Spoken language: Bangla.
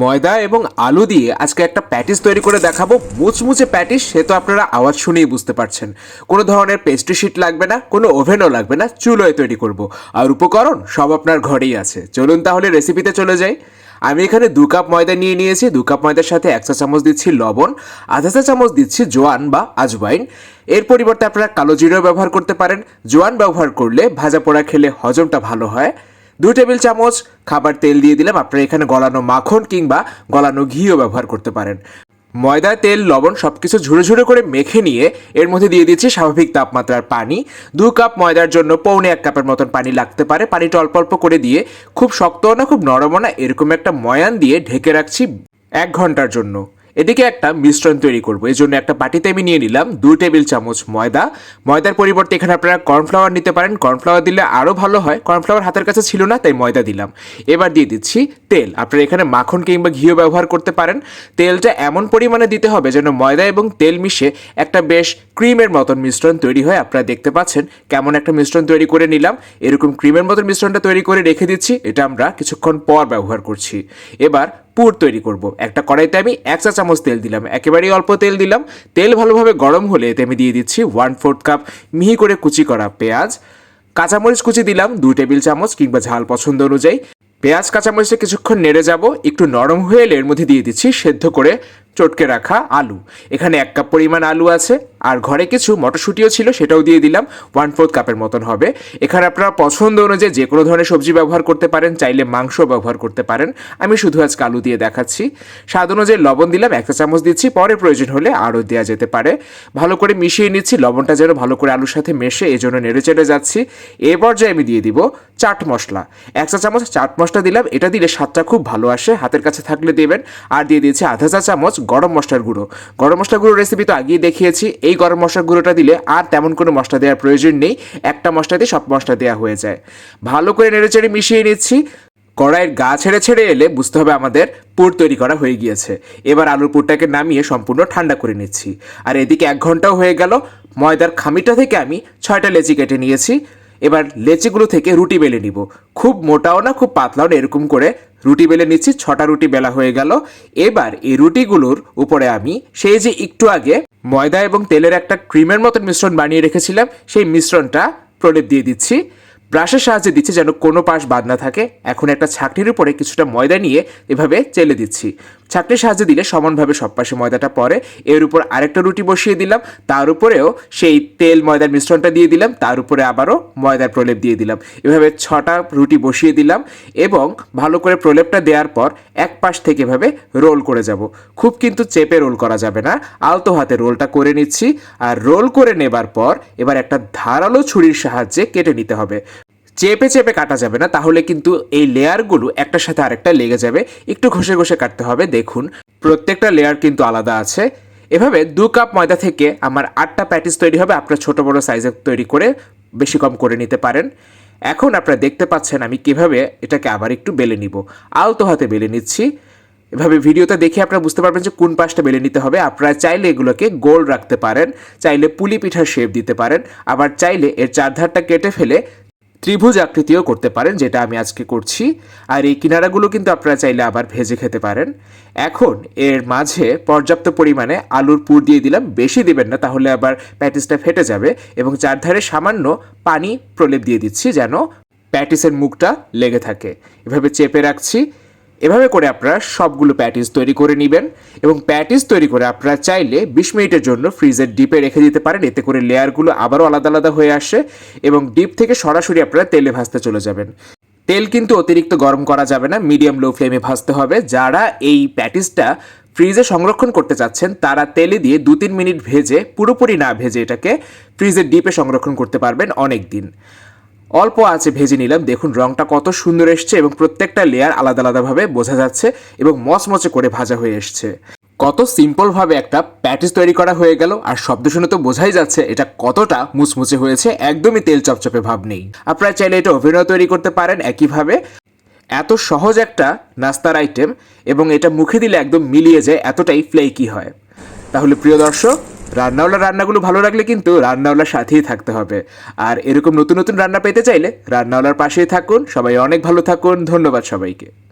ময়দা এবং আলু দিয়ে আজকে একটা প্যাটিস তৈরি করে দেখাবো। মুচমুচে প্যাটিস, সে তো আপনারা আওয়াজ শুনেই বুঝতে পারছেন। কোনো ধরনের পেস্ট্রি শিট লাগবে না, কোনো ওভেনও লাগবে না, চুলোয় তৈরি করব। আর উপকরণ সব আপনার ঘরেই আছে। চলুন তাহলে রেসিপিতে চলে যাই। আমি এখানে দু কাপ ময়দা নিয়ে নিয়েছি, দু কাপ ময়দার সাথে এক চা চামচ দিচ্ছি লবণ, আধা চা চামচ দিচ্ছি জোয়ান বা আজওয়াইন। এর পরিবর্তে আপনারা কালো জিরেও ব্যবহার করতে পারেন। জোয়ান ব্যবহার করলে ভাজা পোড়া খেলে হজমটা ভালো হয়। দু টেবিল চামচ, খাবার তেল দিয়ে দিলাম। আপনারা এখানে গলানো মাখন কিংবা গলানো ঘিও ব্যবহার করতে পারেন। ময়দা তেল, লবণ সব কিছু ঝুড়ো ঝুড়ো করে মেখে নিয়ে এর মধ্যে দিয়ে দিচ্ছি স্বাভাবিক তাপমাত্রার পানি। দু কাপ ময়দার জন্য পৌনে এক কাপের মতন পানি লাগতে পারে। পানিটা অল্প অল্প করে দিয়ে খুব শক্তও না, খুব নরমও না, এরকম একটা ময়ান দিয়ে ঢেকে রাখছি এক ঘণ্টার জন্য। এদিকে একটা মিশ্রণ তৈরি করব। এই জন্য একটা বাটিতে আমি নিয়ে নিলাম দু টেবিল চামচ ময়দা। ময়দার পরিবর্তে এখানে আপনারা কর্নফ্লাওয়ার নিতে পারেন। কর্নফ্লাওয়ার দিলে আরও ভালো হয়। কর্নফ্লাওয়ার হাতের কাছে ছিল না, তাই ময়দা দিলাম। এবার দিয়ে দিচ্ছি তেল। আপনারা এখানে মাখন কিংবা ঘিও ব্যবহার করতে পারেন। তেলটা এমন পরিমাণে দিতে হবে যেন ময়দা এবং তেল মিশে একটা বেশ ক্রিমের মতন মিশ্রণ তৈরি হয়। আপনারা দেখতে পাচ্ছেন কেমন একটা মিশ্রণ তৈরি করে নিলাম। এরকম ক্রিমের মতন মিশ্রণটা তৈরি করে রেখে দিচ্ছি। এটা আমরা কিছুক্ষণ পর ব্যবহার করছি। এবার পুর তৈরি করব। একটা কড়াইতে আমি এক চা চামচ তেল দিলাম। একেবারেই অল্প তেল দিলাম। তেল ভালোভাবে গরম হলে এতে আমি দিয়ে দিচ্ছি ওয়ান ফোর্থ কাপ মিহি করে কুচি করা পেঁয়াজ। কাঁচামরিচ কুচি দিলাম দু টেবিল চামচ কিংবা ঝাল পছন্দ অনুযায়ী। পেঁয়াজ কাঁচামরিচে কিছুক্ষণ নেড়ে যাব। একটু নরম হয়ে এলে এর মধ্যে দিয়ে দিচ্ছি সেদ্ধ করে চটকে রাখা আলু। এখানে এক কাপ পরিমাণ আলু আছে। আর ঘরে কিছু মটরশুঁটিও ছিল, সেটাও দিয়ে দিলাম। ওয়ান ফোর্থ কাপের মতন হবে। এখানে আপনারা পছন্দ অনুযায়ী যে কোনো ধরনের সবজি ব্যবহার করতে পারেন, চাইলে মাংস ব্যবহার করতে পারেন। আমি শুধু আজকে আলু দিয়ে দেখাচ্ছি। স্বাদ অনুযায়ী লবণ দিলাম, একটা চামচ দিচ্ছি। পরে প্রয়োজন হলে আরও দেওয়া যেতে পারে। ভালো করে মিশিয়ে নিচ্ছি, লবণটা যেন ভালো করে আলুর সাথে মেশে এই জন্য নেড়ে চেড়ে যাচ্ছি। এ পর্যায়ে আমি দিয়ে দিব চাট মশলা। এক চা চামচ চাট মশলা দিলাম, এটা দিলে স্বাদটা খুব ভালো আসে। হাতের কাছে থাকলে দেবেন। আর দিয়ে দিয়েছি আধা চা চামচ গরম মশলার গুঁড়ো। গরম মশলা গুঁড়ো রেসিপি তো আগেই দেখিয়েছি। এই গরম মশলা গুঁড়োটা দিলে আর তেমন কোনো মশলা দেওয়ার প্রয়োজন নেই। একটা মশলা দিয়ে সব মশলা দেওয়া হয়ে যায়। ভালো করে নেড়েচেড়ে মিশিয়ে নিচ্ছি। কড়াইয়ের গা ছেড়ে ছেড়ে এলে বুঝতে হবে আমাদের পুর তৈরি করা হয়ে গিয়েছে। এবার আলুর পুরটাকে নামিয়ে সম্পূর্ণ ঠান্ডা করে নিচ্ছি। আর এদিকে এক ঘন্টাও হয়ে গেল। ময়দার খামিটা থেকে আমি ছয়টা লেচি কেটে নিয়েছি। এবার লেচিগুলো থেকে রুটি বেলে নিব। খুব মোটাও না, খুব পাতলাও না, এরকম করে রুটি বেলে নিচ্ছি, ছটা রুটি বেলা হয়ে গেল। এবার এই রুটিগুলোর উপরে আমি সেই যে একটু আগে ময়দা এবং তেলের একটা ক্রিমের মতন মিশ্রণ বানিয়ে রেখেছিলাম, সেই মিশ্রণটা প্রলেপ দিয়ে দিচ্ছি। ব্রাশের সাহায্যে দিচ্ছি যেন কোনো পাশ বাদ না থাকে। এখন একটা ছাকনির উপরে কিছুটা ময়দা নিয়ে এভাবে চেলে দিচ্ছি। ছাকনির সাহায্যে দিলে সমানভাবে সব পাশে ময়দাটা পরে এর উপর আরেকটা রুটি বসিয়ে দিলাম। তার উপরেও সেই তেল ময়দার মিশ্রণটা দিয়ে দিলাম। তার উপরে আবারও ময়দার প্রলেপ দিয়ে দিলাম। এভাবে ছটা রুটি বসিয়ে দিলাম এবং ভালো করে প্রলেপটা দেওয়ার পর এক পাশ থেকে এভাবে রোল করে যাব। খুব কিন্তু চেপে রোল করা যাবে না। আলতো হাতে রোলটা করে নিচ্ছি। আর রোল করে নেবার পর এবার একটা ধারালো ছুরির সাহায্যে কেটে নিতে হবে। চেপে চেপে কাটা যাবে না, তাহলে কিন্তু এই লেয়ারগুলো একটার সাথে আরেকটা লেগে যাবে। একটু ঘষে ঘষে কাটতে হবে, দেখুন। প্রত্যেকটা লেয়ার কিন্তু আলাদা আছে। এভাবে দু কাপ ময়দা থেকে আমার আটটা প্যাটিস তৈরি হবে, আপনার ছোট বড় সাইজে তৈরি করে বেশি কম করে নিতে পারেন। এখন আপনারা দেখতে পাচ্ছেন আমি কীভাবে এটাকে আবার একটু বেলে নিব। আলতো হাতে বেলে নিচ্ছি। এভাবে ভিডিওতে দেখে আপনারা বুঝতে পারবেন যে কোন পাশটা বেলে নিতে হবে। আপনারা চাইলে এগুলোকে গোল রাখতে পারেন, চাইলে পুলি পিঠার শেপ দিতে পারেন, আবার চাইলে এর চারধারটা কেটে ফেলে ত্রিভুজ আকৃতিও করতে পারেন, যেটা আমি আজকে করছি। আর এই কিনারাগুলো কিন্তু আপনারা চাইলে আবার ভেজে খেতে পারেন। এখন এর মাঝে পর্যাপ্ত পরিমাণে আলুর পুর দিয়ে দিলাম। বেশি দিবেন না, তাহলে আবার প্যাটিসটা ফেটে যাবে এবং চারধারে সামান্য পানি প্রলেপ দিয়ে দিচ্ছি যেন প্যাটিসের মুখটা লেগে থাকে। এভাবে চেপে রাখছি। এভাবে করে আপনারা সবগুলো প্যাটিস তৈরি করে নেবেন এবং প্যাটিস তৈরি করে আপনারা চাইলে বিশ মিনিটের জন্য ফ্রিজের ডিপে রেখে দিতে পারেন। এতে করে লেয়ারগুলো আবারও আলাদা আলাদা হয়ে আসে এবং ডিপ থেকে সরাসরি আপনারা তেলে ভাজতে চলে যাবেন। তেল কিন্তু অতিরিক্ত গরম করা যাবে না মিডিয়াম লো ফ্লেমে ভাজতে হবে। যারা এই প্যাটিসটা ফ্রিজে সংরক্ষণ করতে চাচ্ছেন, তারা তেলে দিয়ে দু তিন মিনিট ভেজে, পুরোপুরি না ভেজে এটাকে ফ্রিজের ডিপে সংরক্ষণ করতে পারবেন অনেক দিন অল্প আছে ভেজে নিলাম। দেখুন, রংটা কত সুন্দর এসছে এবং প্রত্যেকটা লেয়ার আলাদা আলাদাভাবে বোঝা যাচ্ছে এবং মচমচে করে ভাজা হয়ে এসছে। কত সিম্পলভাবে একটা প্যাটিস তৈরি করা হয়ে গেল। আর শব্দ শুনে তো বোঝাই যাচ্ছে, এটা কতটা মুচমুচে হয়েছে। একদমই তেল চপচপে ভাব নেই। আপনারা চাইলে এটা ওভেনও তৈরি করতে পারেন একইভাবে। এত সহজ একটা নাস্তার আইটেম এবং এটা মুখে দিলে একদম মিলিয়ে যায়, এতটাই ফ্লেকি হয়। তাহলে প্রিয় দর্শক রান্নাওয়ালার রান্নাগুলো ভালো লাগলে কিন্তু রান্নাওয়ালার সাথেই থাকতে হবে। আর এরকম নতুন নতুন রান্না পেতে চাইলে রান্নাওয়ালার পাশেই থাকুন। সবাই অনেক ভালো থাকুন। ধন্যবাদ সবাইকে।